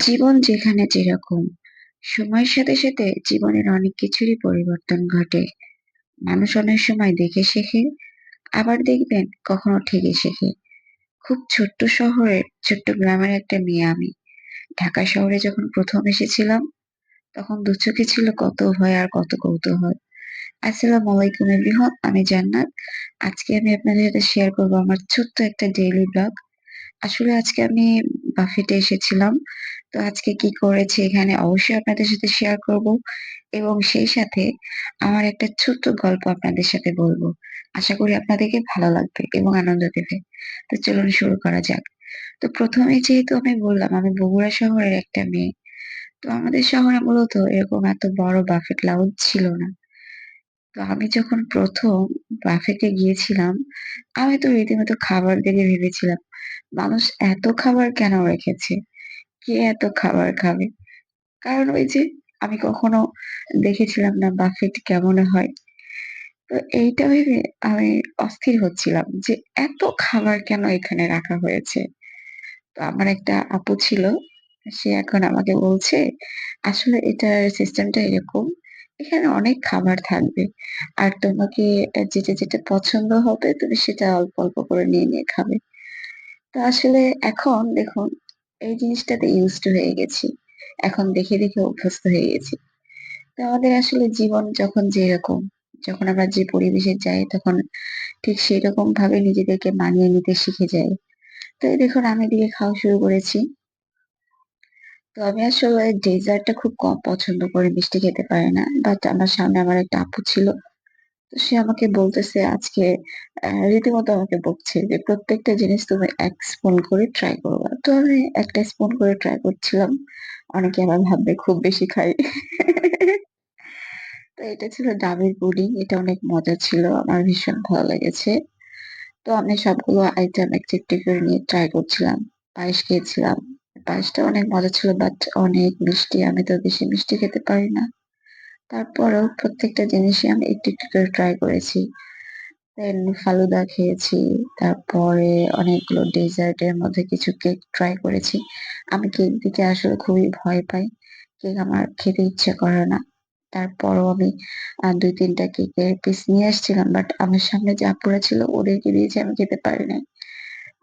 জীবন যেখানে যেরকম, সময়ের সাথে, সাথে জীবনের অনেক কিছুরই পরিবর্তন ঘটে। মানুষ অনেক সময় দেখে শেখে, আবার দেখবেন কখনো ঠেকে শেখে। খুব ছোট্ট শহরের ছোট্ট গ্রামের একটা মেয়ে আমি। ঢাকা শহরে যখন প্রথম এসেছিলাম, তখন দুচোখে ছিল কত ভয় আর কত কৌতূহল। আসসালামু আলাইকুম এভরিওয়ান, আমি জান্নাত। আজকে আমি আপনাদের সাথে শেয়ার করব আমার ছোট্ট একটা ডেইলি ব্লগ। আসলে আজকে আমি বাফেটে এসেছিলাম। তো আজকে কি করেছি এখানে অবশ্যই আপনাদের সাথে শেয়ার করব এবং সেই সাথে আমার একটা ছোট্ট গল্প আপনাদের সাথে বলব আশা করি আপনাদেরকে ভালো লাগবে এবং আনন্দ দেবে। তো চলুন শুরু করা যাক। তো প্রথমে যেহেতু আমি বললাম আমি বগুড়া শহরের একটা মেয়ে। তো আমাদের শহরে মূলত এরকম এত বড় বাফেট লাউঞ্জ ছিল না। তো আমি যখন প্রথম বাফেটে গিয়েছিলাম, আমি তো রীতিমতো খাবার দেখে ভেবেছিলাম, মানুষ এত খাবার কেন রেখেছে? কে এত খাবার খাবে? কারণ ওই যে আমি কখনো দেখেছিলাম না বাফেট কেমন হয়। তো এইটা ভেবে আমি অস্থির হচ্ছিলাম যে এত খাবার কেন এখানে রাখা হয়েছে? তো আমার একটা আপু ছিল, সে এখন আমাকে বলছে, "আসলে এটার সিস্টেমটা এরকম। এখানে অনেক খাবার থাকবে। আর তোমাকে যেটা, যেটা পছন্দ হবে তুমি সেটা অল্প, অল্প করে নিয়ে, নিয়ে খাবে।" তো আসলে এখন দেখুন এই জিনিসটাতে ইউজড হয়ে গেছি। এখন দেখে, দেখে অভ্যস্ত হয়ে গেছি। তো আমাদের আসলে জীবন যখন যেরকম, যখন আমরা যে পরিবেশে যাই তখন ঠিক সেরকম ভাবে নিজেদেরকে মানিয়ে নিতে শিখে যাই। তো এই দেখুন আমি এদিকে খাওয়া শুরু করেছি। তো আমি আসলে ডেজার্টটা খুব কম পছন্দ করি, মিষ্টি খেতে পারি না। বাট আমার সামনে আমার একটা আপু ছিল। সে আমাকে বলতেছে আজকে রীতিমতো আমাকে বকছে যে, "প্রত্যেকটা জিনিস তুমি এক স্পুন করে ট্রাই করবা।" তো আমি ১ টা স্পুন করে ট্রাই করছিলাম। অনেকে আবার ভাববে খুব বেশি খাই। তো এটা ছিল ডাবের পুডিং। এটা অনেক মজা ছিল। আমার ভীষণ ভালো লেগেছে। তো আমি সবগুলো আইটেম একটু, একটু করে নিয়ে ট্রাই করছিলাম। পায়েস খেয়েছিলাম। পায়েসটা অনেক মজা ছিল বাট অনেক মিষ্টি। আমি তো বেশি মিষ্টি খেতে পারি না। তারপরেও প্রত্যেকটা জিনিসই আমি একটু, একটু করে ট্রাই করেছি। দেন ফালুদা খেয়েছি। তারপরে অনেকগুলো ডেজার্ট এর মধ্যে কিছু কেক ট্রাই করেছি। আমি কেক দিতে আসলে খুবই ভয় পাই। কেক আমার খেতে ইচ্ছে করে না। তারপরও আমি আ ২-৩ টা কেকের পিস নিয়ে আসছিলাম। বাট আমার সামনে যে আপুরা ছিল ওদেরকে দিয়েছি আমি খেতে পারি নাই।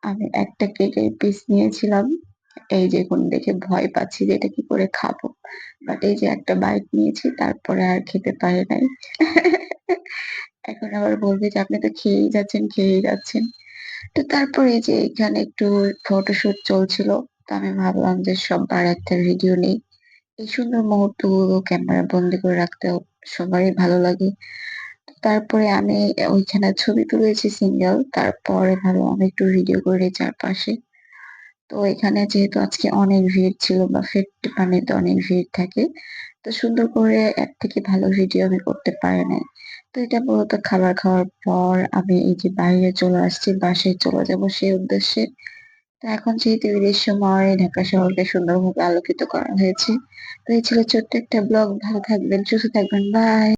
আমি একটা কেকের পিস নিয়েছিলাম। এই যে এখন দেখে ভয় পাচ্ছি যে এটা কি করে খাব। বাট এই যে একটা বাইট নিয়েছি তারপরে আর খেতে পারি নাই। এখন আবার বলবে যে, "আপনি তো খেয়েই যাচ্ছেন, খেয়েই যাচ্ছেন।" তো তারপরে এই যে এখানে একটু ফটোশুট চলছিল। তো আমি ভাবলাম যে সবার একটা ভিডিও নেই। এই সুন্দর মুহূর্তগুলো ক্যামেরা বন্দি করে রাখতেও সবারই ভালো লাগে। তারপরে আমি ওইখানে ছবি তুলেছি সিঙ্গেল। তারপরে ভাবলাম একটু ভিডিও করে চারপাশে। তো এখানে যেহেতু আজকে অনেক ভিড় ছিল বাফেট মানে তো অনেক ভিড় থাকে। তো সুন্দর করে এর থেকে ভালো ভিডিও আমি করতে পারি নাই। তো এটা মূলত খাবার খাওয়ার পর আমি এই যে বাইরে চলে আসছি, বাসায় চলে যাব সেই উদ্দেশ্যে। তো এখন যেহেতু ঈদের সময় ঢাকা শহরকে সুন্দরভাবে আলোকিত করা হয়েছে। তো এই ছিল ছোট্ট একটা ব্লগ। ভালো থাকবেন, সুস্থ থাকবেন। বাই।